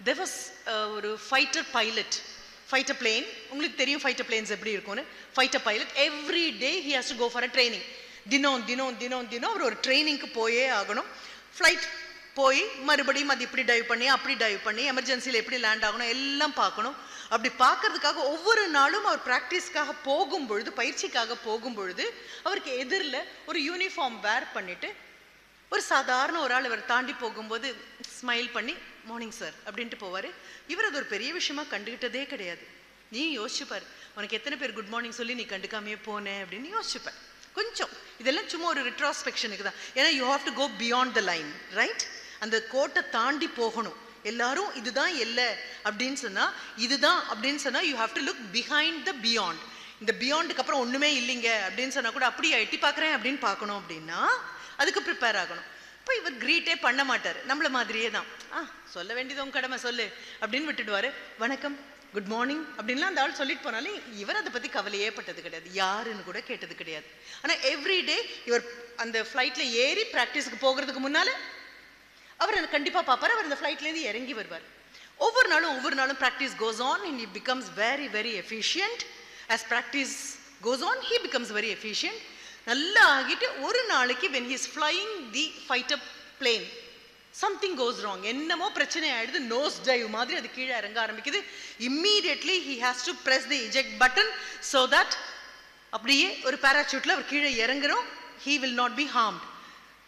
There was uh, ஒரு fighter pilot fighter plane உங்களுக்கு தெரியும் ஃபைட்டர் பிளேன்ஸ் எப்படி இருக்கும்னு? Fighter pilot every day he has to go for a training தினம் தினம் தினம் தினம் அவர் ஒரு ட்ரைனிங்க்கு போயே ஆகணும். ஃப்ளைட் போய் மறுபடியும் அது இப்படி டைவ் பண்ணி அப்படி டைவ் பண்ணி எமர்ஜென்சியில் எப்படி லேண்ட் ஆகணும் எல்லாம் பார்க்கணும். அப்படி பார்க்கறதுக்காக ஒவ்வொரு நாளும் அவர் ப்ராக்டிஸ்க்காக போகும் பொழுது பயிற்சிக்காக போகும் பொழுது அவருக்கு எதிரில் ஒரு யூனிஃபார்ம் வேர் பண்ணிட்டு ஒரு சாதாரண ஒரு ஆள் இவர் தாண்டி போகும்போது ஸ்மைல் பண்ணி மார்னிங் சார் அப்படின்ட்டு போவார். இவர் அது ஒரு பெரிய விஷயமா கண்டுக்கிட்டதே கிடையாது. நீ யோசிச்சுப்பார் உனக்கு எத்தனை பேர் குட் மார்னிங் சொல்லி நீ கண்டுக்காமையே போனேன் அப்படின்னு யோசிச்சுப்பார். கொஞ்சம். இதெல்லாம் சும்மா ஒரு ரிட்ராஸ்பெக்ஷனுக்கு தான். ஏன்னா you have to go beyond the line right அந்த கோட்டை தாண்டி போகணும். எல்லாரும் இதுதான் இல்லை அப்படின்னு சொன்னா இதுதான் அப்படின்னு சொன்னா you have to look behind the beyond இந்த பியாண்டுக்கு அப்புறம் ஒண்ணுமே இல்லைங்க அப்படின்னு சொன்னா கூட அப்படியே எட்டி பார்க்குறேன் அப்படின்னு பார்க்கணும் அப்படின்னா அதுக்கு ப்ரிப்பேர் ஆகணும். அப்போ இவர் க்ரீட்டே பண்ண மாட்டார். நம்மள மாதிரியே தான். ஆ சொல்ல வேண்டியது உங்க கடமை சொல்லு. அப்படின்னு விட்டுடுவாரு. வணக்கம் குட் மார்னிங் அப்படின்லாம் அந்த ஆள் சொல்லிட்டு போனாலும் இவர் அதை பற்றி கவலையே பட்டது கிடையாது. யாருன்னு கூட கேட்டது கிடையாது. ஆனால் எவ்ரி டே இவர் அந்த ஃப்ளைட்டில் ஏறி ப்ராக்டிஸுக்கு போகிறதுக்கு முன்னால் அவர் அதை கண்டிப்பாக பார்ப்பார் அவர் அந்த ஃப்ளைட்லேருந்து இறங்கி வருவார். ஒவ்வொரு நாளும் ஒவ்வொரு நாளும் practice goes on in it becomes very very efficient as practice goes on he becomes very efficient நல்லா ஆகிட்டு ஒரு நாளைக்கு when he's flying the fighter plane something goes wrong என்னமோ பிரச்சனை ஆயிடுது நோஸ் டைவ் மாதிரி அது கீழே இறங்க ஆரம்பிக்குது. Immediately he has to press the eject button so that அப்படியே ஒரு பேராசூட்ல அவர் கீழே இறங்குறோம். He will not be harmed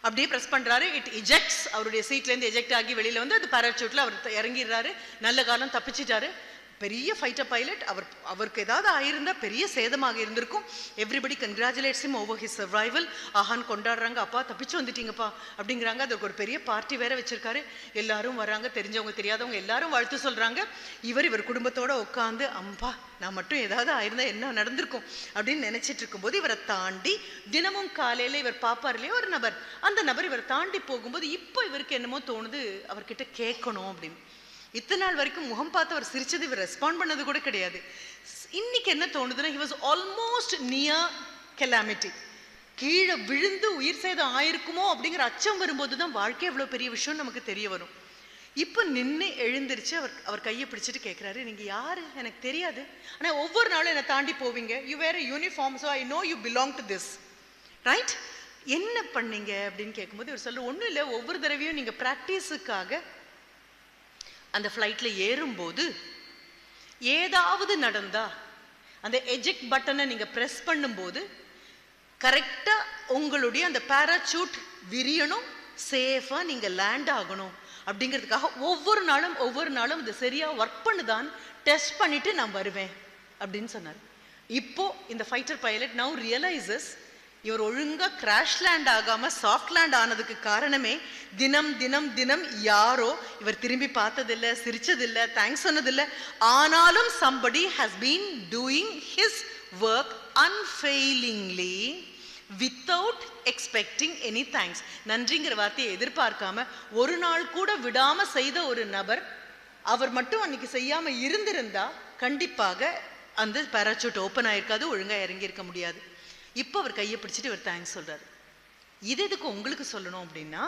அப்படியே ப்ரெஸ் பண்றாரு. இட் இஜெக்ட்ஸ் அவருடைய சீட்லேருந்து எஜெக்ட் ஆகி வெளியில வந்து அது பேராசூட்ல அவர் இறங்கிடுறாரு. நல்ல காலம் தப்பிச்சிட்டாரு. பெரிய ஃபைட்டர் பைலட் அவர் அவருக்கு ஏதாவது ஆயிருந்தால் பெரிய சேதமாக இருந்திருக்கும். Everybody congratulates him over his survival ஆஹான் கொண்டாடுறாங்க அப்பா தப்பிச்சு வந்துட்டீங்கப்பா அப்படிங்கிறாங்க. அதுக்கு ஒரு பெரிய பார்ட்டி வேற வச்சிருக்காரு. எல்லாரும் வராங்க தெரிஞ்சவங்க தெரியாதவங்க எல்லாரும் வாழ்த்து சொல்கிறாங்க இவர் இவர் குடும்பத்தோட உட்காந்து அம்பா நான் மட்டும் ஏதாவது ஆயிருந்தா என்ன நடந்திருக்கும்? அப்படின்னு நினைச்சிட்டு இருக்கும்போது இவரை தாண்டி தினமும் காலையில் இவர் பார்ப்பார் இல்லையா ஒரு நபர். அந்த நபர் இவரை தாண்டி போகும்போது இப்போ இவருக்கு என்னமோ தோணுது அவர்கிட்ட கேட்கணும் அப்படின்னு. இத்தனை நாள் வரைக்கும் முகம் பார்த்து அவர் சிரிச்சது இவர் ரெஸ்பாண்ட் பண்ணது கூட கிடையாது. இன்னைக்கு என்ன தோணுதுன்னா he was almost near calamity கீழே விழுந்து உயிர் சேதம் ஆயிருக்குமோ அப்படிங்கிற அச்சம் வரும்போது தான் வாழ்க்கை எவ்வளோ பெரிய விஷயம் நமக்கு தெரிய வரும். இப்போ நின்று எழுந்திருச்சு அவர் அவர் கையை பிடிச்சிட்டு கேட்குறாரு நீங்கள் யார்? எனக்கு தெரியாது. ஆனால் ஒவ்வொரு நாளும் என்னை தாண்டி போவீங்க. You wear uniform so I know you belong to this right என்ன பண்ணீங்க அப்படின்னு கேட்கும்போது இவர் சொல்ற ஒன்றும் இல்லை. ஒவ்வொரு தடவையும் நீங்கள் ப்ராக்டிஸுக்காக அந்த ஃப்ளைட்டில் ஏறும்போது ஏதாவது நடந்தா அந்த எஜெக்ட் பட்டனை நீங்கள் ப்ரெஸ் பண்ணும்போது கரெக்டாக உங்களுடைய அந்த பேராசூட் விரியணும் சேஃபாக நீங்கள் லேண்ட் ஆகணும். அப்படிங்கிறதுக்காக ஒவ்வொரு நாளும் ஒவ்வொரு நாளும் இது சரியாக ஒர்க் பண்ணுதான் டெஸ்ட் பண்ணிவிட்டு நான் வருவேன் அப்படின்னு சொன்னார். இப்போது இந்த ஃபைட்டர் பைலட் நவு ரியலைசஸ் இவர் ஒழுங்கா கிராஷ் லேண்ட் ஆகாம சாஃப்ட் லேண்ட் ஆனதுக்கு காரணமே தினம் தினம் தினம் யாரோ இவர் திரும்பி பார்த்ததில்ல சிரிச்சதில்ல தேங்க்ஸ் சொன்னதில்ல. ஆனாலும் somebody has been doing his work unfailingly without expecting any thanks நன்றிங்கிற வார்த்தையை எதிர்பார்க்காம ஒரு நாள் கூட விடாம செய்த ஒரு நபர் அவர் மட்டும் அன்னைக்கு செய்யாம இருந்திருந்தா கண்டிப்பாக அந்த பேராசூட் ஓப்பன் ஆயிருக்காது ஒழுங்கா இறங்கியிருக்க முடியாது. இப்போ அவர் கையை பிடிச்சிட்டு இவர் தேங்க்ஸ் சொல்றாரு. இது எதுக்கு உங்களுக்கு சொல்லணும் அப்படின்னா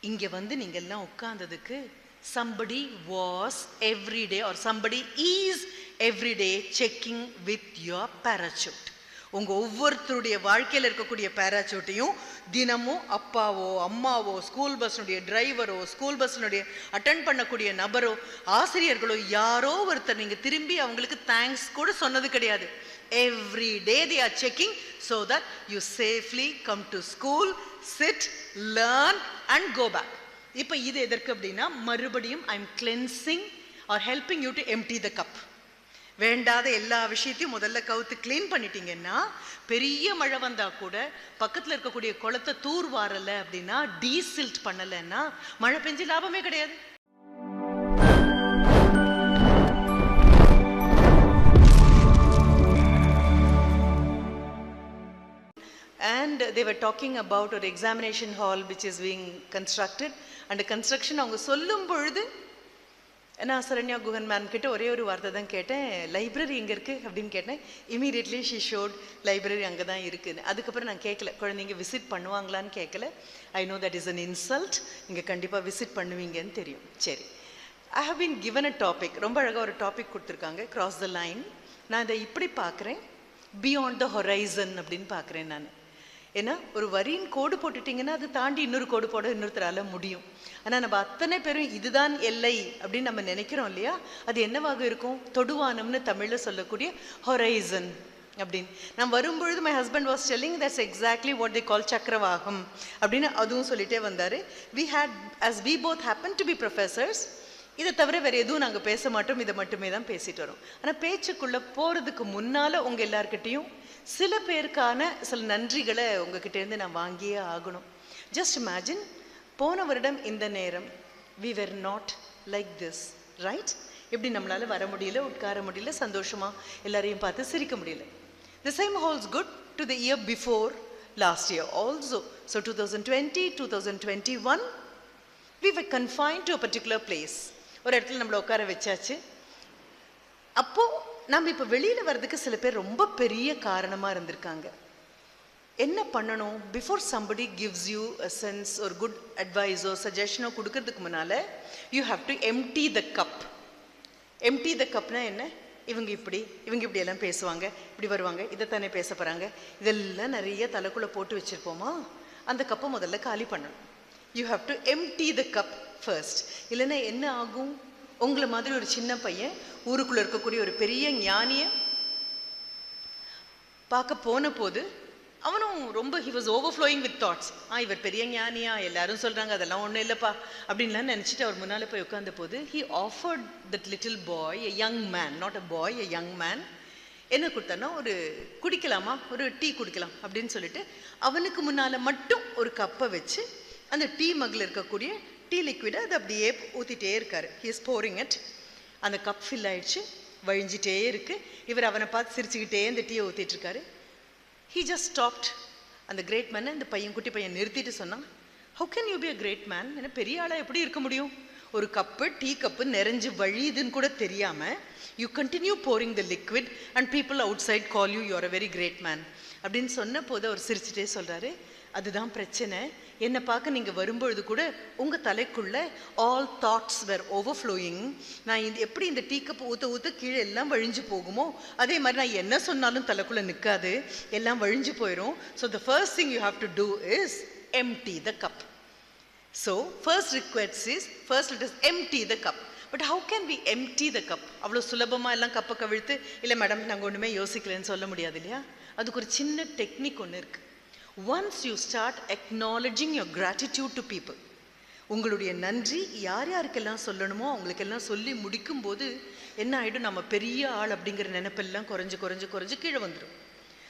இங்க வந்து நீங்க எல்லாம் உட்காந்ததுக்கு somebody was everyday or somebody is everyday checking with your with உங்கள் உங்க ஒவ்வொருத்தருடைய வாழ்க்கையில இருக்கக்கூடிய பேராசூட்டையும் தினமும் அப்பாவோ அம்மாவோ ஸ்கூல் பஸ்னுடைய டிரைவரோ ஸ்கூல் பஸ்னுடைய அட்டன் பண்ணக்கூடிய நபரோ ஆசிரியர்களோ யாரோ ஒருத்தர் நீங்க திரும்பி அவங்களுக்கு தேங்க்ஸ் கூட சொன்னது கிடையாது. Every day they are checking so that you safely come to school sit learn and go back. இப்போ இது எதற்கு அப்படின்னா மறுபடியும் I am cleansing or helping you to empty the cup வேண்டாத எல்லா விஷயத்தையும் முதல்ல கவுத்து கிளீன் பண்ணிட்டீங்கன்னா பெரிய மழை வந்தா கூட பக்கத்துல இருக்கக்கூடிய குளத்தை தூர் வாரல அப்படின்னா டீசில்ட் பண்ணலைன்னா மழை பெஞ்சு லாபமே கிடையாது. And they were talking about ஒரு examination hall which is being constructed. And construction அவங்க சொல்லும் பொழுது நான் சரண்யா குஹன் மேம் கிட்ட ஒரே ஒரு வார்த்தை தான் கேட்டேன். லைப்ரரி எங்கே இருக்குது அப்படின்னு கேட்டேன். இமீடியட்லி ஷி ஷோட் லைப்ரரி அங்கே தான் இருக்குது அதுக்கப்புறம் நான் கேட்கல. குழந்தைங்க விசிட் பண்ணுவாங்களான்னு கேட்கல. I know that is an insult நீங்கள் கண்டிப்பாக விசிட் பண்ணுவீங்கன்னு தெரியும். சரி. I have been given a topic ரொம்ப அழகாக ஒரு டாபிக் கொடுத்துருக்காங்க. கிராஸ் த லைன் நான் இதை இப்படி பார்க்குறேன். பியாண்ட் த ஹொரைசன் அப்படின்னு பார்க்குறேன் நான். ஏன்னா ஒரு வரியின் கோடு போட்டுட்டிங்கன்னா அது தாண்டி இன்னொரு கோடு போட இன்னொருத்தரால முடியும். ஆனால் நம்ம அத்தனை பேரும் இதுதான் எல்லை அப்படின்னு நம்ம நினைக்கிறோம் இல்லையா? அது என்னவாக இருக்கும்? தொடுவானம்னு தமிழில் சொல்லக்கூடிய ஹொரைசன் அப்படின்னு. நான் வரும்பொழுது my husband was telling that's exactly what the call Chakravakam அப்படின்னு அதுவும் சொல்லிட்டே வந்தார். We had as we both happen to be professors இதை தவிர வேறு எதுவும் நாங்கள் பேச மாட்டோம். இதை மட்டுமே தான் பேசிட்டு வரோம். ஆனால் பேச்சுக்குள்ளே போகிறதுக்கு முன்னால் உங்கள் எல்லார்கிட்டேயும் சில பேருக்கான சில நன்றிகளை உங்ககிட்டேருந்து நான் வாங்கியே ஆகணும். ஜஸ்ட் இமேஜின் போன வருடம் இந்த நேரம் we were not like this right எப்படி நம்மளால வர முடியல உட்கார முடியல சந்தோஷமாக எல்லாரையும் பார்த்து சிரிக்க முடியல. The same holds good to the year before last year also so two thousand twenty two thousand twenty one we were confined to a particular place ஒரு இடத்துல நம்மளை உட்கார வச்சாச்சு. அப்போ நம்ம இப்போ வெளியில் வர்றதுக்கு சில பேர் ரொம்ப பெரிய காரணமாக இருந்திருக்காங்க. என்ன பண்ணணும்? Before somebody gives you a sense ஒரு குட் அட்வைஸோ சஜஷனோ கொடுக்கறதுக்கு முன்னால் you have to empty the cup empty the கப்னா என்ன? இவங்க இப்படி இவங்க இப்படி எல்லாம் பேசுவாங்க இப்படி வருவாங்க இதைத்தானே பேச போகிறாங்க இதெல்லாம் நிறைய தலைக்குள்ளே போட்டு வச்சிருப்போமா? அந்த கப்பை முதல்ல காலி பண்ணணும். You have to empty the cup first இல்லைன்னா என்ன ஆகும்? உங்களை மாதிரி ஒரு சின்ன பையன் ஊருக்குள்ள இருக்கக்கூடிய ஒரு பெரிய ஞானியை பார்க்க போன போது அவனும் ரொம்ப he was overflowing with thoughts ஆ இவர் பெரிய ஞானியா? எல்லாரும் சொல்றாங்க அதெல்லாம் ஒன்றும் இல்லைப்பா. அப்படின்லாம் நினச்சிட்டு அவர் முன்னால் போய் உட்காந்த போது he offered that little boy a young man not a boy a young man என்ன கொடுத்தான்னா ஒரு குடிக்கலாமா? ஒரு டீ குடிக்கலாம்? அப்படின்னு சொல்லிட்டு அவனுக்கு முன்னால் மட்டும் ஒரு கப்பை வச்சு அந்த டீ மக்கில் இருக்கக்கூடிய டீ லிக்விடை அதை அப்படியே ஊற்றிட்டே இருக்கார். ஹி இஸ் போரிங் இட் அந்த கப் ஃபில் ஆயிடுச்சு. வழிஞ்சிட்டே இருக்கு. இவர் அவனை பார்த்து சிரிச்சுக்கிட்டே இந்த டீயை ஊற்றிட்டுருக்காரு ஹீ ஜஸ்ட் ஸ்டாப்ட் அந்த கிரேட் மேனை இந்த பையன் குட்டி பையன் நிறுத்திட்டு சொன்னான் how can you be a great man ஏன்னா பெரிய ஆளாக எப்படி இருக்க முடியும்? ஒரு கப்பு டீ கப்பு நிறைஞ்சு வழியுதுன்னு கூட தெரியாமல் you continue pouring the liquid and people outside call you you're a very great man அப்படின்னு சொன்ன போது அவர் சிரிச்சுட்டே சொல்கிறாரு அதுதான் பிரச்சனை. என்னை பார்க்க நீங்கள் வரும்பொழுது கூட உங்கள் தலைக்குள்ள ஆல் தாட்ஸ் வேர் ஓவர்ஃப்ளோயிங் நான் இந்த எப்படி இந்த டீ கப் ஊற்ற ஊற்ற கீழே எல்லாம் வழிஞ்சு போகுமோ அதே மாதிரி நான் என்ன சொன்னாலும் தலைக்குள்ளே நிற்காது எல்லாம் வழிஞ்சு போயிடும் so the first thing you have to do is empty the cup so first request is first it is empty the cup but how can we empty the cup அவ்வளோ சுலபமாக எல்லாம் கப்பை கவிழ்த்து இல்லை மேடம் நாங்கள் ஒன்றுமே யோசிக்கலன்னு சொல்ல முடியாது இல்லையா? அதுக்கு ஒரு சின்ன டெக்னிக் ஒன்று இருக்குது once you start acknowledging your gratitude to people உங்களுடைய நன்றி யார் யாருக்கெல்லாம் சொல்லணுமோ அவங்களுக்கெல்லாம் சொல்லி முடிக்கும்போது என்ன ஆகிடும் நம்ம பெரிய ஆள் அப்படிங்கிற நினைப்பெல்லாம் குறைஞ்சு குறைஞ்சு குறைஞ்சு கீழே வந்துடும்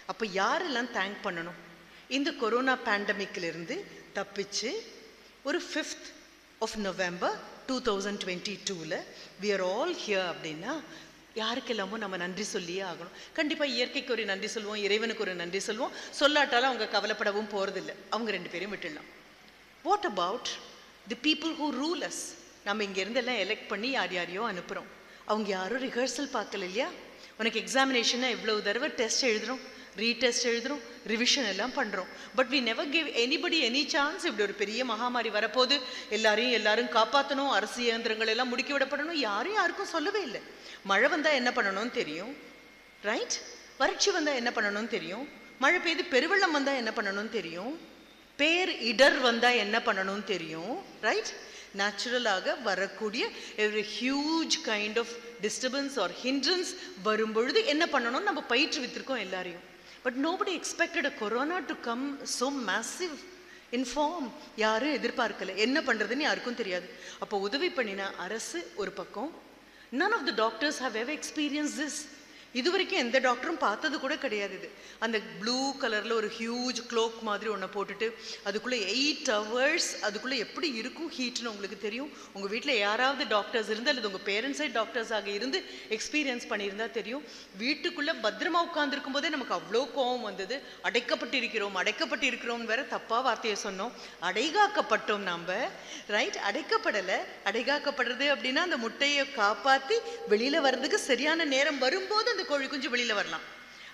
அப்போ யாரெல்லாம் தேங்க் பண்ணணும்? இந்த கொரோனா பேண்டமிக்ல இருந்து தப்பிச்சு ஒரு fifth of November two thousand twenty டூவில் வி ஆர் ஆல் ஹியர் அப்படின்னா யாருக்கெல்லாமோ நம்ம நன்றி சொல்லியே ஆகணும். கண்டிப்பாக இயற்கைக்கு ஒரு நன்றி சொல்லுவோம் இறைவனுக்கு ஒரு நன்றி சொல்லுவோம். சொல்லாட்டாலும் அவங்க கவலைப்படவும் போகிறதில்ல அவங்க ரெண்டு பேரையும் விட்டுடலாம். What about the people who rule us நம்ம இங்கேருந்து எல்லாம் எலெக்ட் பண்ணி யார் யாரையோ அனுப்புகிறோம் அவங்க யாரும் ரிஹர்சல் பார்க்கல இல்லையா? உனக்கு எக்ஸாமினேஷனை எவ்வளவு தடவை டெஸ்ட் எழுதுறோம்? ரீடெஸ்ட் எழுதுறோம் ரிவிஷன் எல்லாம் பண்ணுறோம் but we never give anybody any chance இப்படி ஒரு பெரிய மகாமாரி வரப்போது எல்லாரையும் எல்லாரும் காப்பாற்றணும் அரசு இயந்திரங்கள் எல்லாம் முடுக்கி விடப்படணும். யாரும் யாருக்கும் சொல்லவே இல்லை. மழை வந்தால் என்ன பண்ணணும்னு தெரியும். ரைட் வறட்சி வந்தால் என்ன பண்ணணும்னு தெரியும். மழை பெய்து பெருவெள்ளம் வந்தால் என்ன பண்ணணும்னு தெரியும். பேர் இடர் வந்தால் என்ன பண்ணணும்னு தெரியும். ரைட் நேச்சுரலாக வரக்கூடிய ஒரு huge kind of disturbance or hindrance வரும்பொழுது என்ன பண்ணணும்னு நம்ம பயிற்றுவித்திருக்கோம் எல்லாரையும். But nobody expected a corona to come so massive in form யாரும் எதிர்பார்க்கல. என்ன பண்ணுறதுன்னு யாருக்கும் தெரியாது. அப்போ உதவி பண்ணின அரசு ஒரு பக்கம். None of the doctors have ever experience this இது வரைக்கும் எந்த டாக்டரும் பார்த்தது கூட கிடையாது இது. அந்த ப்ளூ கலரில் ஒரு ஹியூஜ் க்ளோக் மாதிரி ஒன்றை போட்டுட்டு அதுக்குள்ளே எயிட் ஹவர்ஸ் அதுக்குள்ளே எப்படி இருக்கும் ஹீட்னு உங்களுக்கு தெரியும்? உங்கள் வீட்டில் யாராவது டாக்டர்ஸ் இருந்து அல்லது உங்கள் பேரண்ட்ஸே டாக்டர்ஸாக இருந்து எக்ஸ்பீரியன்ஸ் பண்ணியிருந்தா தெரியும். வீட்டுக்குள்ளே பத்திரமா உட்காந்துருக்கும் போதே நமக்கு அவ்வளோ கோவம் வந்தது. அடைக்கப்பட்டிருக்கிறோம் அடைக்கப்பட்டிருக்கிறோம் வேற தப்பாக வார்த்தையை சொன்னோம். அடைகாக்கப்பட்டோம் நாம். ரைட் அடைக்கப்படலை. அடைகாக்கப்படுறது அப்படின்னா அந்த முட்டையை காப்பாற்றி வெளியில் வர்றதுக்கு சரியான நேரம் வரும்போது அந்த கோழி குஞ்சு வெளியில் வரலாம்.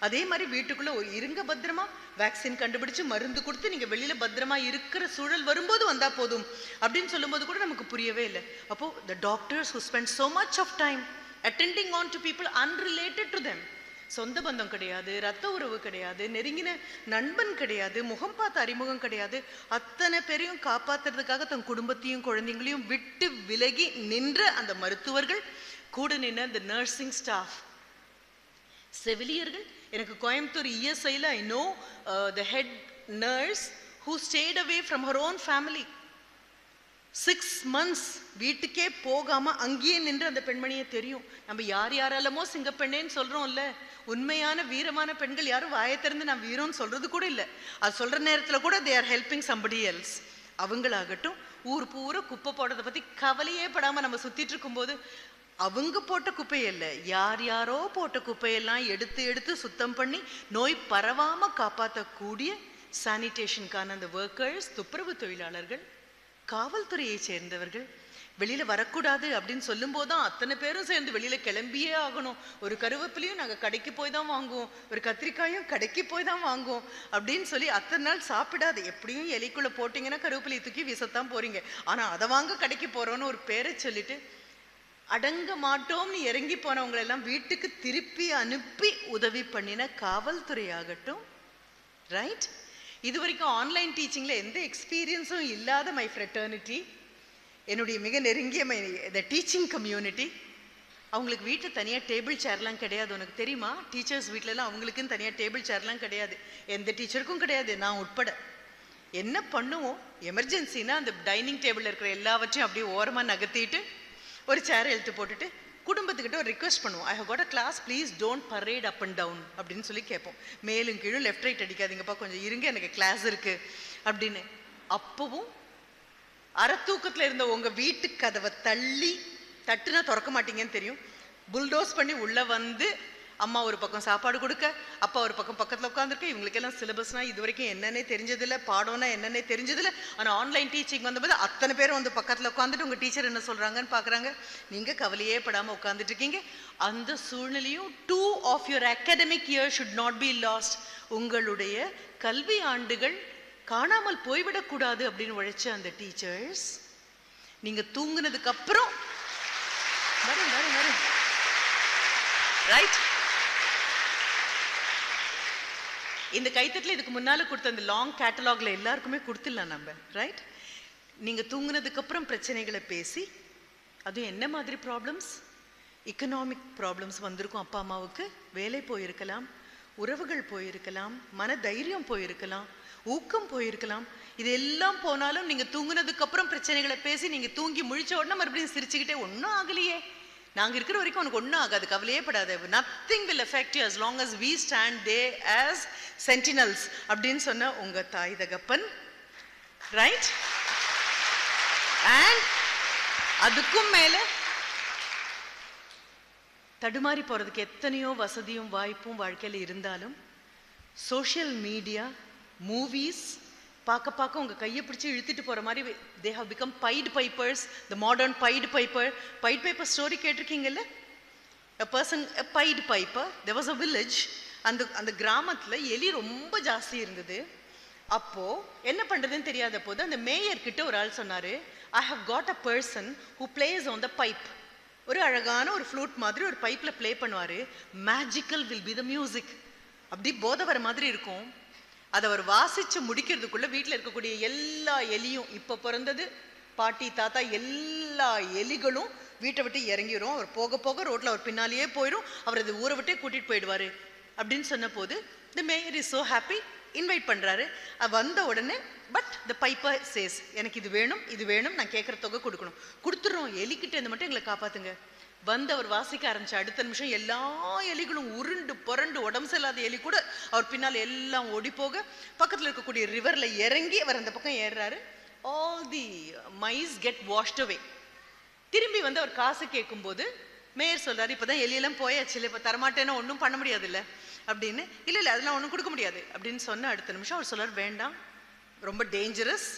அதே மாதிரி வீட்டுக்குள்ள இருங்க பத்திரமா. வேக்சின் கண்டுபிடிச்சு மருந்து கொடுத்து நீங்க வெளியில பத்திரமா இருக்கிற சூழல் வரும்போது வந்தா போதும். அப்படின்னு சொல்லும்போது கூட நமக்கு புரியவே இல்லை. அப்போ the doctors who spend so much of time attending on to people unrelated to them சொந்த பந்தம் கிடையாது ரத்த உறவு கிடையாது நெருங்கின நண்பன் கிடையாது முகம் பார்த்த அறிமுகம் கிடையாது. அத்தனை பேரையும் காப்பாத்துறதுக்காக தன் குடும்பத்தையும் குழந்தைங்களையும் விட்டு விலகி நின்ற அந்த மருத்துவர்கள் கூட நின்ற அந்த நர்சிங் ஸ்டாஃப் செவிலியர்கள் எனக்கு Coimbatore இஎஸ்ஐயில் I know the head nurse who stayed away from her own family six months வீட்டுக்கே போகாம அங்கேயே நின்று அந்த பெண்மணியை தெரியும். நம்ம யார் யாராலமோ சிங்கப்பெண்ணேன்னு சொல்றோம்ல. உண்மையான வீரமான பெண்கள் யாரும் வாயை திறந்து நான் வீரம்னு சொல்றது கூட இல்லை. அது சொல்ற நேரத்தில் கூட they are helping somebody else அவங்களாகட்டும் ஊர் பூரா குப்பை போடுறதை பத்தி கவலையே படாம நம்ம சுத்திட்டு இருக்கும்போது அவங்க போட்ட குப்பை இல்லை யார் யாரோ போட்ட குப்பையெல்லாம் எடுத்து எடுத்து சுத்தம் பண்ணி நோய் பரவாமல் காப்பாற்றக்கூடிய சானிடேஷனுக்கான அந்த ஒர்க்கர்ஸ் துப்புரவு தொழிலாளர்கள் காவல்துறையை சேர்ந்தவர்கள். வெளியில வரக்கூடாது அப்படின்னு சொல்லும் போதுதான் அத்தனை பேரும் சேர்ந்து வெளியில கிளம்பியே ஆகணும். ஒரு கருவேப்பிலையும் நாங்கள் கடைக்கு போய் தான் வாங்குவோம். ஒரு கத்திரிக்காயும் கடைக்கு போய் தான் வாங்குவோம். அப்படின்னு சொல்லி அத்தனை நாள் சாப்பிடாது. எப்படியும் எலிக்குள்ளே போட்டிங்கன்னா கருவேப்பிலையை தூக்கி வீசத்தான் போறீங்க. ஆனால் அதை வாங்க கடைக்கு போறோம்னு ஒரு பேரை சொல்லிட்டு அடங்க மாட்டோம்னு இறங்கி போனவங்களை எல்லாம் வீட்டுக்கு திருப்பி அனுப்பி உதவி பண்ணின காவல்துறை ஆகட்டும். ரைட் இது வரைக்கும் ஆன்லைன் டீச்சிங்கில் எந்த எக்ஸ்பீரியன்ஸும் இல்லாத மை ஃப்ரெட்டர்னிட்டி என்னுடைய மிக நெருங்கிய மை த டீச்சிங் கம்யூனிட்டி அவங்களுக்கு வீட்டில் தனியாக டேபிள் சேர்லாம் கிடையாது. உனக்கு தெரியுமா? டீச்சர்ஸ் வீட்டிலலாம் அவங்களுக்குன்னு தனியாக டேபிள் சேர்லாம் கிடையாது. எந்த டீச்சருக்கும் கிடையாது. நான் உட்பட. என்ன பண்ணுவோம்? எமர்ஜென்சினா அந்த டைனிங் டேபிளில் இருக்கிற எல்லாவற்றையும் அப்படியே ஓரமாக நகர்த்திட்டு ஒரு சேர் எழுத்து போட்டுட்டு குடும்பத்துக்கிட்ட ஒரு ரிக்வெஸ்ட் பண்ணுவோம். I have got a class please don't parade up and down அப்படின்னு சொல்லி கேட்போம். மேலும் கீழும் லெஃப்ட் ரைட் அடிக்காதீங்கப்பா கொஞ்சம் இருங்க எனக்கு கிளாஸ் இருக்கு அப்படின்னு. அப்பவும் அறத்தூக்கத்துல இருந்த உங்க வீட்டு கதவை தள்ளி தட்டுனா திறக்க மாட்டீங்கன்னு தெரியும். புல்டோஸ் பண்ணி உள்ள வந்து அம்மா ஒரு பக்கம் சாப்பாடு கொடுக்க அப்பா ஒரு பக்கம் பக்கத்தில் உட்காந்துருக்க இவங்களுக்கெல்லாம் சிலபஸ்னால் இது வரைக்கும் என்னென்னே தெரிஞ்சதில்லை பாடம்னா என்னென்னே தெரிஞ்சதில்லை. ஆனால் ஆன்லைன் டீச்சிங் வந்தபோது அத்தனை பேரும் வந்து பக்கத்தில் உட்காந்துட்டு உங்கள் டீச்சர் என்ன சொல்கிறாங்கன்னு பார்க்குறாங்க நீங்கள் கவலையே படாமல் உட்காந்துட்டு இருக்கீங்க. அந்த சூழ்நிலையும் two of your academic year should not be lost உங்களுடைய கல்வி ஆண்டுகள் காணாமல் போய்விடக்கூடாது அப்படின்னு உழைச்ச அந்த டீச்சர்ஸ் நீங்கள் தூங்குனதுக்கப்புறம் வரும் வரும் வரும். ரைட் இந்த கைத்தட்டில் இதுக்கு முன்னால் கொடுத்த அந்த லாங் கேட்டலாகில் எல்லாருக்குமே கொடுத்துடலாம் நம்ம ரைட் நீங்கள் தூங்கினதுக்கப்புறம் பிரச்சனைகளை பேசி அதுவும் என்ன மாதிரி ப்ராப்ளம்ஸ் எக்கனாமிக் ப்ராப்ளம்ஸ் வந்திருக்கும் அப்பா அம்மாவுக்கு. வேலை போயிருக்கலாம் உறவுகள் போயிருக்கலாம் மன தைரியம் போயிருக்கலாம் ஊக்கம் போயிருக்கலாம். இது எல்லாம் போனாலும் நீங்கள் தூங்கினதுக்கப்புறம் பிரச்சனைகளை பேசி நீங்கள் தூங்கி முழிச்ச உடனே மறுபடியும் சிரிச்சுக்கிட்டே ஒன்றும் ஆகலையே. நாங்கள் இருக்கிற வரைக்கும் உனக்கு ஒன்றும் ஆகாது. கவலையே படாது. Nothing will effect you long as we stand there as sentinels அப்படின்னு சொன்ன உங்க தாய் தகப்பன். ரைட் அண்ட் அதுக்கும் மேல தடுமாறி போறதுக்கு எத்தனையோ வசதியும் வாய்ப்பும் வாழ்க்கையில் இருந்தாலும் சோஷியல் மீடியா மூவிஸ் பார்க்க பார்க்க உங்க கையை பிடிச்சி இழுத்துட்டு போற மாதிரி they have become pied pipers the modern pied piper pied piper story கேட்டிருக்கீங்கல்ல? A person a pied a village அந்த அந்த கிராமத்துல எலி ரொம்ப ஜாஸ்தி இருந்தது. அப்போ என்ன பண்றதுன்னு தெரியாத போது அந்த மேயர்கிட்ட ஒரு ஆள் சொன்னாரு I have got a person who plays on the pipe ஒரு அழகான ஒரு ஃப்ளூட் மாதிரி ஒரு பைப்ல ப்ளே பண்ணுவாரு. Magical will be the music அப்படி போதை வர மாதிரி இருக்கும். அதை அவர் வாசிச்சு முடிக்கிறதுக்குள்ள வீட்டில் இருக்கக்கூடிய எல்லா எலியும் இப்போ பிறந்தது. பாட்டி தாத்தா எல்லா எலிகளும் வீட்டை விட்டு இறங்கிரும். அவர் போக போக ரோட்ல அவர் பின்னாலேயே போயிடும் அவர் அது ஊரை விட்டே கூட்டிட்டு போயிடுவாரு. அப்படின்னு சொன்ன போது the mayor is so happy invite பண்றாரு வந்த உடனே பட் த பைப்பர் சேஸ் எனக்கு இது வேணும் இது வேணும் நான் கேட்குற தொகை கொடுக்கணும். கொடுத்துட்றோம் எலிக்கிட்ட இருந்து மட்டும் எங்களை காப்பாத்துங்க. வந்து அவர் வாசிக்க ஆரம்பிச்ச அடுத்த நிமிஷம் எல்லா எலிகளும் உருண்டு புரண்டு உடம்பு சரியில்லாத எலி கூட அவர் பின்னால் எல்லாம் ஓடி போக பக்கத்தில் இருக்கக்கூடிய ரிவர்ல இறங்கி அவர் அந்த பக்கம் ஏறுறாரு. All the mice get washed away திரும்பி வந்து அவர் காசு கேட்கும்போது மேயர் சொல்கிறார் இப்போ தான் எலியெல்லாம் போயாச்சு இல்லை இப்போ தரமாட்டேன்னா ஒன்றும் பண்ண முடியாதுல்ல. அப்படின்னு இல்ல இல்ல அதெல்லாம் ஒன்றும் கொடுக்க முடியாது. அப்படின்னு சொன்ன அடுத்த நிமிஷம் அவர் சொல்றாரு வேண்டாம். ரொம்ப டேஞ்சரஸ்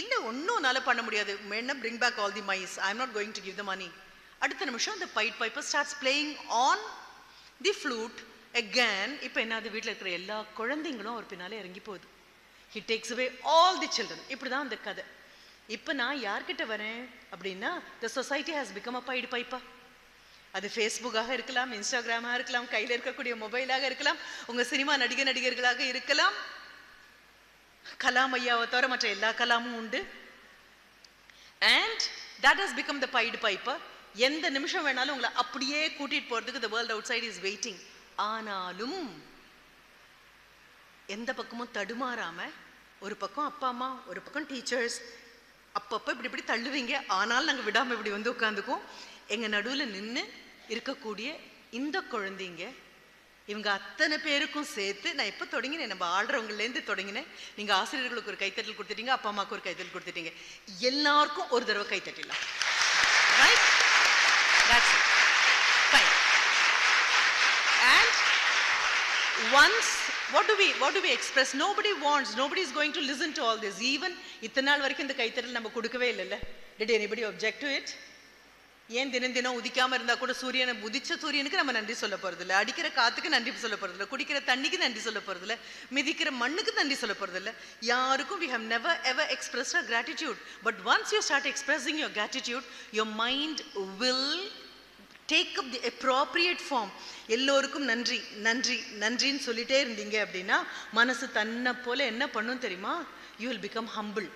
இல்ல ஒன்றும் உன்னால பண்ண முடியாது. வேணா bring back all the mice I am not going to give the money அடுத்த நிமிஷம் அந்த pied piper starts playing on the flute again இப்போ என்னது வீட்டில் இருக்கிற எல்லா குழந்தைங்களும் அவர் பின்னாலே இறங்கி போகுது. He takes away all the children இப்படி தான் அந்த கதை. இப்போ நான் யார்கிட்ட வரேன் அப்படின்னா the society has become a pied piper அது ஃபேஸ்புக்காக இருக்கலாம் இன்ஸ்டாகிராமாக இருக்கலாம் கையில் இருக்கக்கூடிய மொபைலாக இருக்கலாம் உங்க சினிமா நடிகை நடிகர்களாக இருக்கலாம். கலாம் ஐயாவை தவிர மற்ற எல்லா கலாமும் உண்டு. And that has become the pied piper எந்த நிமிஷம் வேணாலும் உங்களை அப்படியே கூட்டிட்டு போறதுக்கு the world outside is waiting ஆனாலும் எந்த பக்கமும் தடுமாறாம ஒரு பக்கம் அப்பா அம்மா ஒரு பக்கம் டீச்சர்ஸ் அப்பப்போ இப்படி இப்படி தள்ளுவீங்க. ஆனாலும் நாங்கள் விடாம இப்படி வந்து உட்காந்துக்குவோம். எங்க நடுவுல நின்று இருக்கக்கூடிய இந்த குழந்தைங்க இவங்க அத்தனை பேருக்கும் சேர்த்து நான் இப்போ தொடங்கினேன் நம்ம ஆடுறவங்கலேருந்து தொடங்கினேன் நீங்க ஆசிரியர்களுக்கு ஒரு கைத்தட்டல் கொடுத்துட்டீங்க அப்பா அம்மாவுக்கு ஒரு கைத்தட்டல் கொடுத்துட்டீங்க எல்லாருக்கும் ஒரு தடவை கைத்தட்டிடலாம் right That's it. Fine. And once, what do we what do we express? Nobody wants, nobody is going to listen to all this. Even இத்தனை நாள் வரைக்கும் இந்த கைத்தறல் நம்ம கொடுக்கவே இல்லைல்ல Did anybody object to it? ஏன் தினம் தினம் உதிக்காம இருந்தா கூட சூரியனை உதிச்ச சூரியனுக்கு நம்ம நன்றி சொல்ல போறது அடிக்கிற காத்துக்கு நன்றி சொல்ல போறது குடிக்கிற தண்ணிக்கு நன்றி சொல்ல போறது மிதிக்கிற மண்ணுக்கு நன்றி சொல்ல போறது யாருக்கும் we have never ever express a gratitude but once you start expressing your gratitude your mind will take up the appropriate form எல்லோருக்கும் நன்றி நன்றி நன்றின்னு சொல்லிட்டே இருந்தீங்க அப்படின்னா மனசு தன்னை போல என்ன பண்ணும் தெரியுமா? யூ வில் பிகம் ஹம்பிள்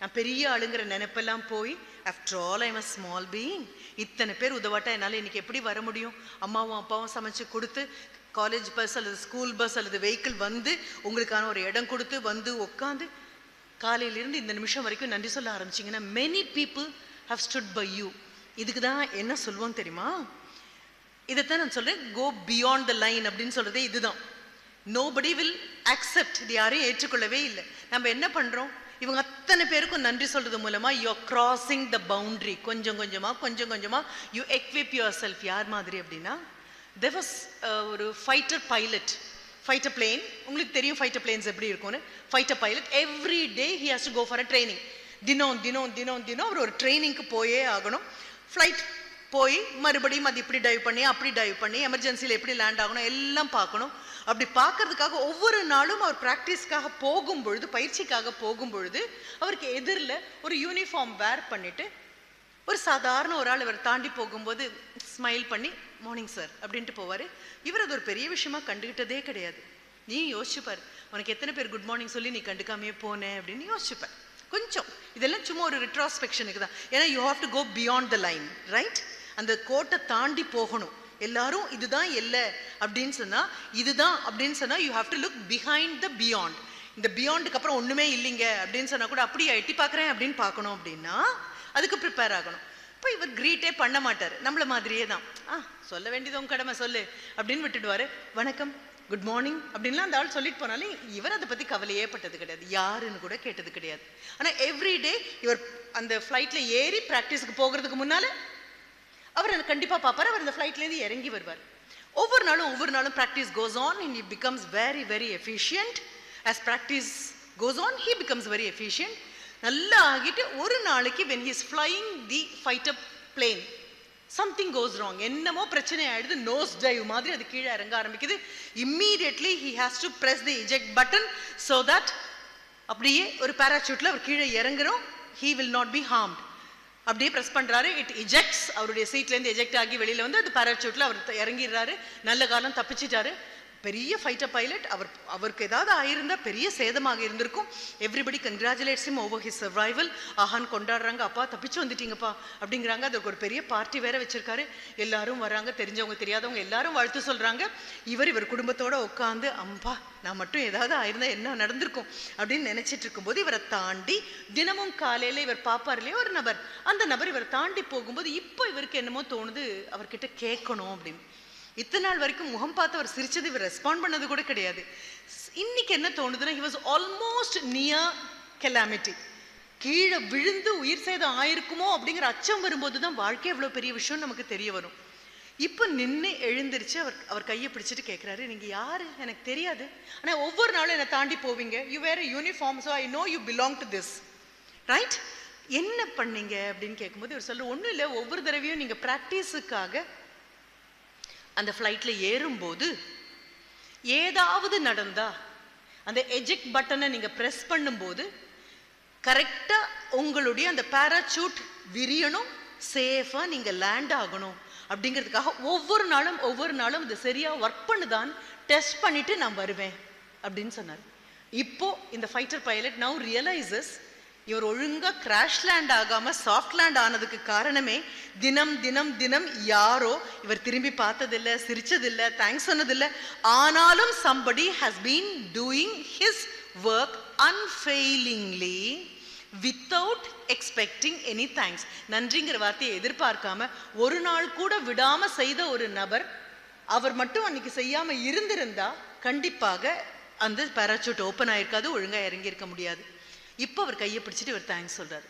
நான் பெரிய ஆளுங்கிற நினைப்பெல்லாம் போய் after all I'm a small being இத்தனை பேர் உதவாட்டா என்னால் இன்னைக்கு எப்படி வர முடியும்? அம்மாவும் அப்பாவும் சமைச்சு கொடுத்து காலேஜ் பஸ் அல்லது ஸ்கூல் பஸ் அல்லது வெஹிக்கிள் வந்து உங்களுக்கான ஒரு இடம் கொடுத்து வந்து உட்காந்து காலையிலிருந்து இந்த நிமிஷம் வரைக்கும் நன்றி சொல்ல ஆரம்பிச்சிங்கன்னா many people have stood by you இதுக்கு தான் என்ன சொல்லுவோம் தெரியுமா? இதைத்தான் நான் சொல்கிறேன் கோ பியாண்ட் த லைன் அப்படின்னு சொல்கிறதே இதுதான். நோபடி வில் அக்செப்ட் இது யாரையும் ஏற்றுக்கொள்ளவே இல்லை. நம்ம என்ன பண்ணுறோம் இவங்க அத்தனை பேருக்கும் நன்றி சொல்றது மூலமா யூ கிராசிங் த பவுண்ட்ரி கொஞ்சம் கொஞ்சமா கொஞ்சம் கொஞ்சமா யூ எக்விப் யுவர் செல்ஃப் யார் மாதிரி அப்படின்னா தெர் வாஸ் uh, ஒரு ஃபைட்டர் பைலட் ஃபைட்டர் பிளேன் உங்களுக்கு தெரியும் ஃபைட்டர் பிளேன்ஸ் எப்படி இருக்கும்னு? Fighter pilot every day he has to go for a training தினம் தினம் தினம் தினம் அவர் ஒரு ட்ரைனிங்க்கு போயே ஆகணும். ஃப்ளைட் போய் மறுபடியும் அது இப்படி டைவ் பண்ணி அப்படி டைவ் பண்ணி எமர்ஜென்சியில் எப்படி லேண்ட் ஆகணும் எல்லாம் பார்க்கணும். அப்படி பார்க்கறதுக்காக ஒவ்வொரு நாளும் அவர் ப்ராக்டிஸ்க்காக போகும் பொழுது பயிற்சிக்காக போகும் பொழுது அவருக்கு எதிரில் ஒரு யூனிஃபார்ம் வேர் பண்ணிட்டு ஒரு சாதாரண ஒரு ஆள் இவர் தாண்டி போகும்போது ஸ்மைல் பண்ணி மார்னிங் சார் அப்படின்ட்டு போவார். இவர் அது ஒரு பெரிய விஷயமா கண்டுகிட்டதே கிடையாது. நீ யோசிச்சுப்பார் உனக்கு எத்தனை பேர் குட் மார்னிங் சொல்லி நீ கண்டுக்காமையே போனேன் அப்படின்னு யோசிச்சுப்பார் கொஞ்சம். இதெல்லாம் சும்மா ஒரு ரிட்ராஸ்பெக்ஷனுக்கு தான். ஏன்னா you have to go beyond the line right அந்த கோட்டை தாண்டி போகணும். எல்லாரும் இதுதான் இல்லை அப்படின்னு சொன்னால் இதுதான் அப்படின்னு சொன்னால் you have to look behind the beyond இந்த பியாண்டுக்கு அப்புறம் ஒன்றுமே இல்லைங்க அப்படின்னு சொன்னால் கூட அப்படியே எட்டி பார்க்குறேன் அப்படின்னு பார்க்கணும் அப்படின்னா அதுக்கு ப்ரிப்பேர் ஆகணும். இப்போ இவர் க்ரீட்டே பண்ண மாட்டார். நம்மள மாதிரியே தான். ஆ சொல்ல வேண்டியது உங்க கடமை சொல்லு அப்படின்னு விட்டுடுவாரு. வணக்கம் குட் மார்னிங் அப்படின்லாம் அந்த ஆள் சொல்லிட்டு போனாலும் இவர் அதை பற்றி கவலையே பட்டது கிடையாது. யாருன்னு கூட கேட்டது கிடையாது. ஆனால் எவ்ரி டே இவர் அந்த ஃப்ளைட்டில் ஏறி ப்ராக்டிஸ்க்கு போகிறதுக்கு முன்னால் அவர் அதை கண்டிப்பாக பார்ப்பார். அவர் அந்த ஃப்ளைட்லேருந்து இறங்கி வருவார். ஒவ்வொரு நாளும் ஒவ்வொரு நாளும் practice goes on in he becomes very very efficient as practice goes on he becomes very efficient நல்லா ஆகிட்டு ஒரு நாளைக்கு when he is flying the fighter something goes wrong என்னமோ பிரச்சனை ஆயிடுது நோஸ் டைவ் மாதிரி அது கீழே இறங்க ஆரம்பிக்குது. Immediately he has to press the eject button so that அப்படியே ஒரு பேராசூட்ல அவர் கீழே இறங்குறோம். He will not be harmed அப்படியே ப்ரெஸ் பண்றாரு. இட் இஜெக்ட்ஸ் அவருடைய சீட்ல இருந்து எஜெக்ட் ஆகி வெளியில வந்து அது பேராசூட்ல அவர் இறங்கிடுறாரு. நல்ல காலம் தப்பிச்சிட்டாரு. பெரிய ஃபைட்டர் பைலட் அவர் அவருக்கு ஏதாவது ஆயிருந்தால் பெரிய சேதமாக இருந்திருக்கும். Everybody congratulates him over his survival ஆஹான் கொண்டாடுறாங்க அப்பா தப்பிச்சு வந்துட்டீங்கப்பா அப்படிங்கிறாங்க. அதுக்கு ஒரு பெரிய பார்ட்டி வேற வச்சிருக்காரு. எல்லாரும் வராங்க தெரிஞ்சவங்க தெரியாதவங்க எல்லாரும் வாழ்த்து சொல்றாங்க. இவர் இவர் குடும்பத்தோட உட்காந்து அம்பா நான் மட்டும் ஏதாவது ஆயிருந்தா என்ன நடந்திருக்கும்? அப்படின்னு நினைச்சிட்டு இருக்கும்போது இவரை தாண்டி தினமும் காலையில் இவர் பார்ப்பார் இல்லையா ஒரு நபர். அந்த நபர் இவரை தாண்டி போகும்போது இப்போ இவருக்கு என்னமோ தோணுது அவர்கிட்ட கேட்கணும் அப்படின்னு. இத்தனை நாள் வரைக்கும் முகம் பார்த்து அவர் சிரிச்சது இவர் ரெஸ்பாண்ட் பண்ணது கூட கிடையாது. இன்னைக்கு என்ன தோணுதுன்னா he was almost near calamity கீழே விழுந்து உயிர் சேதம் ஆயிருக்குமோ அப்படிங்கிற அச்சம் வரும்போது தான் வாழ்க்கை எவ்வளோ பெரிய விஷயம் நமக்கு தெரிய வரும். இப்போ நின்று எழுந்திருச்சு அவர் அவர் கையை பிடிச்சிட்டு கேட்குறாரு நீங்கள் யார்? எனக்கு தெரியாது. ஆனால் ஒவ்வொரு நாளும் என்னை தாண்டி போவீங்க. You wear uniform so I know you belong to this right என்ன பண்ணீங்க அப்படின்னு கேட்கும்போது இவர் சொல்ல ஒன்றும் இல்லை. ஒவ்வொரு தடவையும் நீங்கள் ப்ராக்டிஸுக்காக அந்த ஃப்ளைட்டில் ஏறும்போது ஏதாவது நடந்தா அந்த எஜெக்ட் பட்டனை நீங்கள் ப்ரெஸ் பண்ணும்போது கரெக்டாக உங்களுடைய அந்த பேராசூட் விரியணும் சேஃபாக நீங்கள் லேண்ட் ஆகணும். அப்படிங்கிறதுக்காக ஒவ்வொரு நாளும் ஒவ்வொரு நாளும் இது சரியாக ஒர்க் பண்ணுதான் டெஸ்ட் பண்ணிவிட்டு நான் வருவேன் அப்படின்னு சொன்னார். இப்போது இந்த ஃபைட்டர் பைலட் நவு ரியலைசஸ் இவர் ஒழுங்கா கிராஷ் லேண்ட் ஆகாம சாஃப்ட் லேண்ட் ஆனதுக்கு காரணமே தினம் தினம் தினம் யாரோ இவர் திரும்பி பார்த்ததில்ல சிரிச்சதில்ல தேங்க்ஸ் சொன்னதில்ல. ஆனாலும் somebody has been doing his work unfailingly without expecting any thanks நன்றிங்கிற வார்த்தையை எதிர்பார்க்காம ஒரு நாள் கூட விடாம செய்த ஒரு நபர் அவர் மட்டும் அன்னைக்கு செய்யாம இருந்திருந்தா கண்டிப்பாக அந்த பேராசூட் ஓப்பன் ஆயிருக்காது ஒழுங்கா இறங்கியிருக்க முடியாது. இப்போ அவர் கையை பிடிச்சிட்டு இவர் தேங்க்ஸ் சொல்கிறார்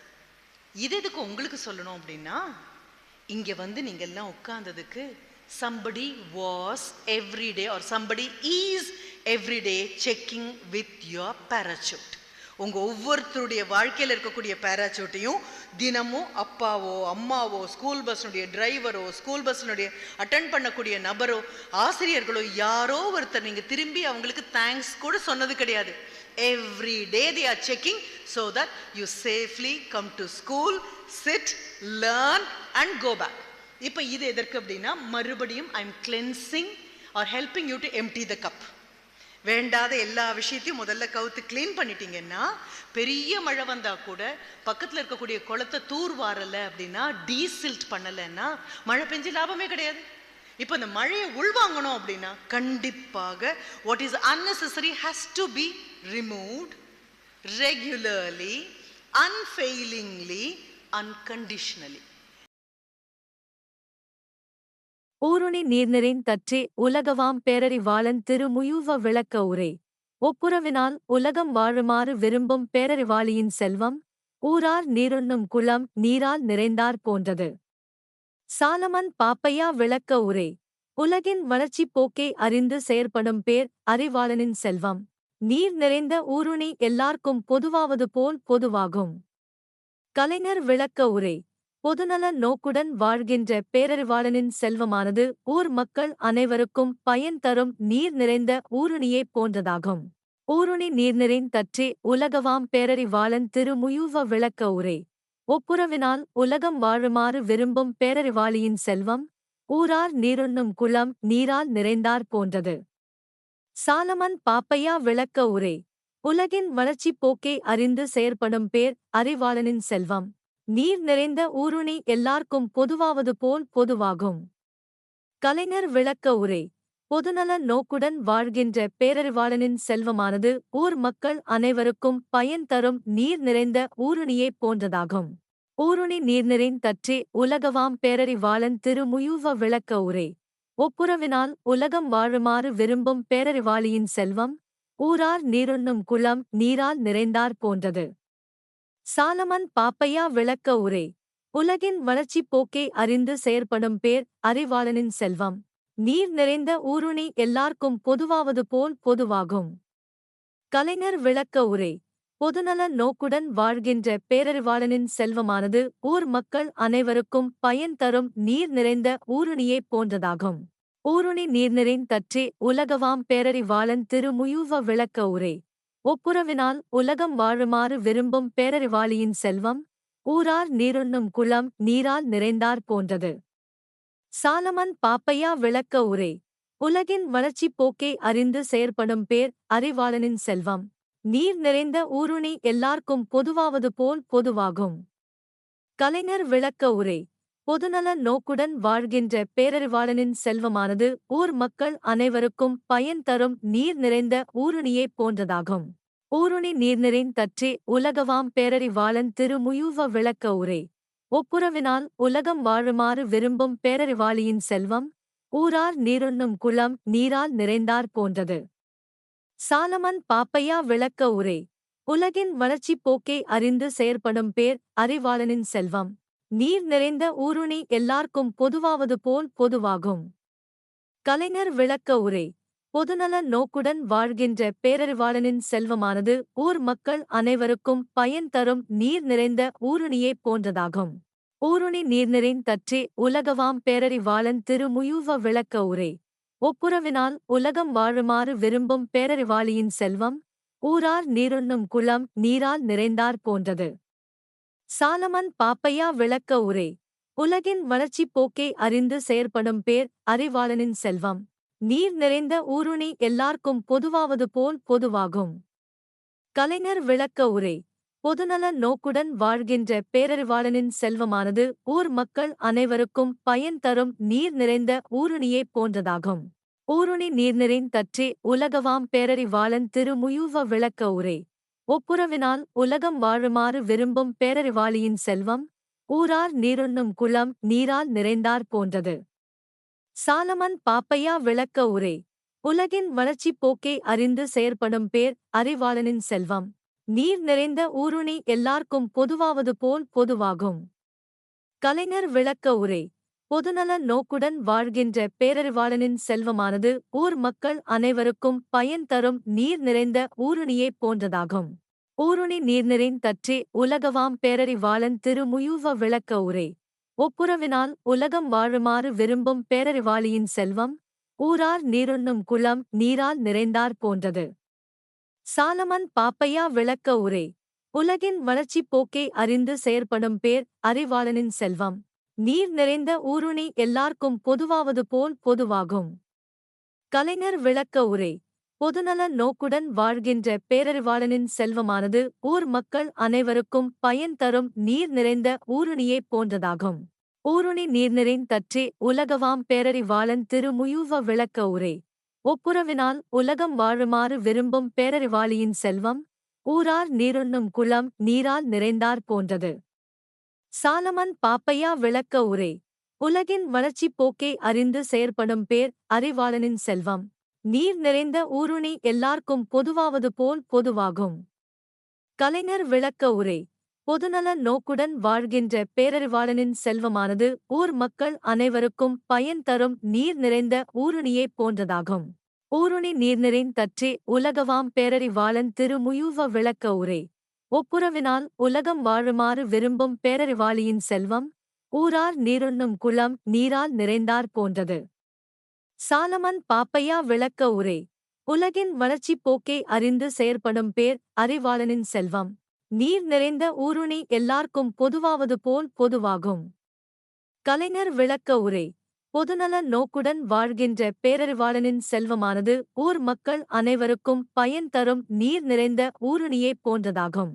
இது எதுக்கு உங்களுக்கு சொல்லணும் அப்படின்னா இங்கே வந்து நீங்கள் எல்லாம் உட்கார்ந்ததுக்கு somebody was everyday or somebody is everyday checking with checking with உங்கள் ஒவ்வொருத்தருடைய வாழ்க்கையில் இருக்கக்கூடிய பேராசூட்டையும் தினமும் அப்பாவோ அம்மாவோ ஸ்கூல் பஸ்னுடைய டிரைவரோ ஸ்கூல் பஸ்னுடைய அட்டன் பண்ணக்கூடிய நபரோ ஆசிரியர்களோ யாரோ ஒருத்தர் நீங்கள் திரும்பி அவங்களுக்கு தேங்க்ஸ் கூட சொன்னது கிடையாது. Every day they are checking so that you safely come to school sit learn and go back இப்போ இது எதற்கு அப்படின்னா மறுபடியும் I am cleansing or helping you to empty the cup வேண்டாத எல்லா விஷயத்தையும் முதல்ல கவுத்து க்ளீன் பண்ணிட்டீங்கன்னா பெரிய மழை வந்தா கூட பக்கத்துல இருக்கக்கூடிய குளத்தை தூர் வாரல அப்படின்னா டீசில்ட் பண்ணலைன்னா மழை பெஞ்சு லாபமே கிடையாது. இப்போ இந்த மழையை உள்வாங்கணும் அப்படின்னா கண்டிப்பாக what is unnecessary has to be removed regularly unfailingly unconditionally. ஊருணி நீர்நிறைன் தற்றே உலகவாம் பேரறிவாளன் திருமுயூவ விளக்க உரை. ஒப்புரவினால் உலகம் வாழுமாறு விரும்பும் பேரறிவாளியின் செல்வம் ஊரார் நீருண்ணும் குளம் நீரால் நிறைந்தார் போன்றது. சாலமன் பாப்பையா விளக்க உரை. உலகின் வளர்ச்சிப் போக்கை அறிந்து செயற்படும் பேர் அறிவாளனின் செல்வம். நீர் நிறைந்த ஊருணி எல்லார்க்கும் பொதுவாவது போல் பொதுவாகும். கலைஞர் விளக்க உரை. பொதுநல நோக்குடன் வாழ்கின்ற பேரறிவாளனின் செல்வமானது ஊர் மக்கள் அனைவருக்கும் பயன் தரும் நீர் நிறைந்த ஊருணியைப் போன்றதாகும். ஊருணி நீர்நிறைன் தற்றே உலகவாம் பேரறிவாளன் திருமுயூவ விளக்க உரை. ஒப்புரவினால் உலகம் வாழுமாறு விரும்பும் பேரறிவாளியின் செல்வம் ஊரார் நீருண்ணும் குளம் நீரால் நிறைந்தார் போன்றது. சாலமன் பாப்பையா விளக்க உரை. உலகின் வளர்ச்சிப் போக்கை அறிந்து செயற்படும் பேர் அறிவாளனின் செல்வம். நீர் நிறைந்த ஊருணி எல்லார்க்கும் பொதுவாவது போல் பொதுவாகும். கலைஞர் விளக்க உரை. பொதுநல நோக்குடன் வாழ்கின்ற பேரறிவாளனின் செல்வமானது ஊர் மக்கள் அனைவருக்கும் பயன் தரும் நீர் நிறைந்த ஊருணியைப் போன்றதாகும். ஊருணி நீர்நிறைன் தற்றே உலகவாம் பேரறிவாளன் திருமுயூவ விளக்க உரை. ஒப்புரவினால் உலகம் வாழுமாறு விரும்பும் பேரறிவாளியின் செல்வம் ஊரார் நீருண்ணும் குளம் நீரால் நிறைந்தார் போன்றது. சாலமன் பாப்பையா விளக்க உரை. உலகின் வளர்ச்சிப் போக்கை அறிந்து செயற்படும் பேர் அறிவாளனின் செல்வம். நீர் நிறைந்த ஊருணி எல்லார்க்கும் பொதுவாவது போல் பொதுவாகும். கலைஞர் விளக்க உரை. பொதுநல நோக்குடன் வாழ்கின்ற பேரறிவாளனின் செல்வமானது ஊர் மக்கள் அனைவருக்கும் பயன் தரும் நீர் நிறைந்த ஊருணியைப் போன்றதாகும். ஊருணி நீர்நிறைன் தற்றே உலகவாம் பேரறிவாளன் திருமுயுவ விளக்க உரை. ஒப்புரவினால் உலகம் வாழுமாறு விரும்பும் பேரறிவாளியின் செல்வம் ஊரார் நீருண்ணும் குளம் நீரால் நிறைந்தார் போன்றது. சாலமன் பாப்பையா விளக்க உரை உலகின் வளர்ச்சிப் போக்கை அறிந்து செயற்படும் பேர் அறிவாளனின் செல்வம் நீர் நிறைந்த ஊருணி எல்லார்க்கும் பொதுவாவது போல் பொதுவாகும். கலைஞர் விளக்க உரை பொதுநல நோக்குடன் வாழ்கின்ற பேரறிவாளனின் செல்வமானது ஊர் மக்கள் அனைவருக்கும் பயன் தரும் நீர் நிறைந்த ஊருணியைப் போன்றதாகும். ஊருணி நீர்நிறைன் தற்றே உலகவாம் பேரறிவாளன் திருமுயூவ விளக்க உரை. ஒப்புரவினால் உலகம் வாழுமாறு விரும்பும் பேரறிவாளியின் செல்வம் ஊரார் நீருண்ணும் குளம் நீரால் நிறைந்தார் போன்றது. சாலமன் பாப்பையா விளக்க உரை. உலகின் வளர்ச்சிப் போக்கை அறிந்து செயற்படும் பேர் அறிவாளனின் செல்வம். நீர் நிறைந்த ஊருணி எல்லார்க்கும் பொதுவாவது போல் பொதுவாகும். கலைஞர் விளக்க உரை. பொதுநல நோக்குடன் வாழ்கின்ற பேரறிவாளனின் செல்வமானது ஊர் மக்கள் அனைவருக்கும் பயன் தரும் நீர் நிறைந்த ஊருணியைப் போன்றதாகும். ஊருணி நீர்நிறைன் தற்றே உலகவாம் பேரறிவாளன் திருமுயூவ விளக்க உரை. ஒப்புரவினால் உலகம் வாழுமாறு விரும்பும் பேரறிவாளியின் செல்வம் ஊரார் நீருண்ணும் குளம் நீரால் நிறைந்தார் போன்றது. சாலமன் பாப்பையா விளக்க உரை. உலகின் வளர்ச்சிப் போக்கை அறிந்து செயற்படும் பேர் அறிவாளனின் செல்வம். நீர் நிறைந்த ஊருணி எல்லார்க்கும் பொதுவாவது போல் பொதுவாகும். கலைஞர் விளக்க உரை. பொதுநல நோக்குடன் வாழ்கின்ற பேரறிவாளனின் செல்வமானது ஊர் மக்கள் அனைவருக்கும் பயன் தரும் நீர் நிறைந்த ஊருணியைப் போன்றதாகும். ஊருணி நீர்நிறைன் தற்றே உலகவாம் பேரறிவாளன் திருமுயூவ விளக்க உரை. ஒப்புரவினால் உலகம் வாழுமாறு விரும்பும் பேரறிவாளியின் செல்வம் ஊரார் நீருண்ணும் குளம் நீரால் நிறைந்தார் போன்றது. சாலமன் பாப்பையா விளக்க உரை உலகின் வளர்ச்சிப் போக்கை அறிந்து செயற்படும் பேர் அறிவாளனின் செல்வம் நீர் நிறைந்த ஊருணி எல்லார்க்கும் பொதுவாவது போல் பொதுவாகும். கலைஞர் விளக்க உரை பொதுநல நோக்குடன் வாழ்கின்ற பேரறிவாளனின் செல்வமானது ஊர் மக்கள் அனைவருக்கும் பயன் தரும் நீர் நிறைந்த ஊருணியைப் போன்றதாகும். ஊருணி நீர்நிறைந் தற்றே உலகவாம் பேரறிவாளன் திருமுயூவ விளக்க உரை. ஒப்புரவினால் உலகம் வாழுமாறு விரும்பும் பேரறிவாளியின் செல்வம் ஊரார் நீருண்ணும் குளம் நீரால் நிறைந்தார் போன்றது. சாலமன் பாப்பையா விளக்க உரை. உலகின் வளர்ச்சிப் போக்கை அறிந்து செயற்படும் பேர் அறிவாளனின் செல்வம். நீர் நிறைந்த ஊருணி எல்லார்க்கும் பொதுவாவது போல் பொதுவாகும். கலைஞர் விளக்க உரை. பொதுநல நோக்குடன் வாழ்கின்ற பேரறிவாளனின் செல்வமானது ஊர் மக்கள் அனைவருக்கும் பயன் தரும் நீர் நிறைந்த ஊருணியைப் போன்றதாகும். ஊருணி நீர்நிறைந் தற்றே உலகவாம் பேரறிவாளன் திருமுயூவ விளக்க உரை. ஒப்புரவினால் உலகம் வாழுமாறு விரும்பும் பேரறிவாளியின் செல்வம் ஊரார் நீருண்ணும் குளம் நீரால் நிறைந்தார் போன்றது. சாலமன் பாப்பையா விளக்க உரை. உலகின் வளர்ச்சிப் போக்கை அறிந்து செயற்படும் பேர் அறிவாளனின் செல்வம். நீர் நிறைந்த ஊருணி எல்லார்க்கும் பொதுவாவது போல் பொதுவாகும். கலைஞர் விளக்க உரை. பொதுநல நோக்குடன் வாழ்கின்ற பேரறிவாளனின் செல்வமானது ஊர் மக்கள் அனைவருக்கும் பயன் தரும் நீர் நிறைந்த ஊருணியைப் போன்றதாகும். ஊருணி நீர்நிறைந் தற்றே உலகவாம் பேரறிவாளன் திருமுயூவ விளக்க உரை. ஒப்புரவினால் உலகம் வாழுமாறு விரும்பும் பேரறிவாளியின் செல்வம் ஊரார் நீருண்ணும் குளம் நீரால் நிறைந்தார் போன்றது. சாலமன் பாப்பையா விளக்க உரை. உலகின் வளர்ச்சிப் போக்கை அறிந்து செயற்படும் பேர் அறிவாளனின் செல்வம். நீர் நிறைந்த ஊருணி எல்லார்க்கும் பொதுவாவது போல் பொதுவாகும். கலைஞர் விளக்க உரை. பொதுநல நோக்குடன் வாழ்கின்ற பேரறிவாளனின் செல்வமானது ஊர் மக்கள் அனைவருக்கும் பயன் தரும் நீர் நிறைந்த ஊருணியைப் போன்றதாகும்.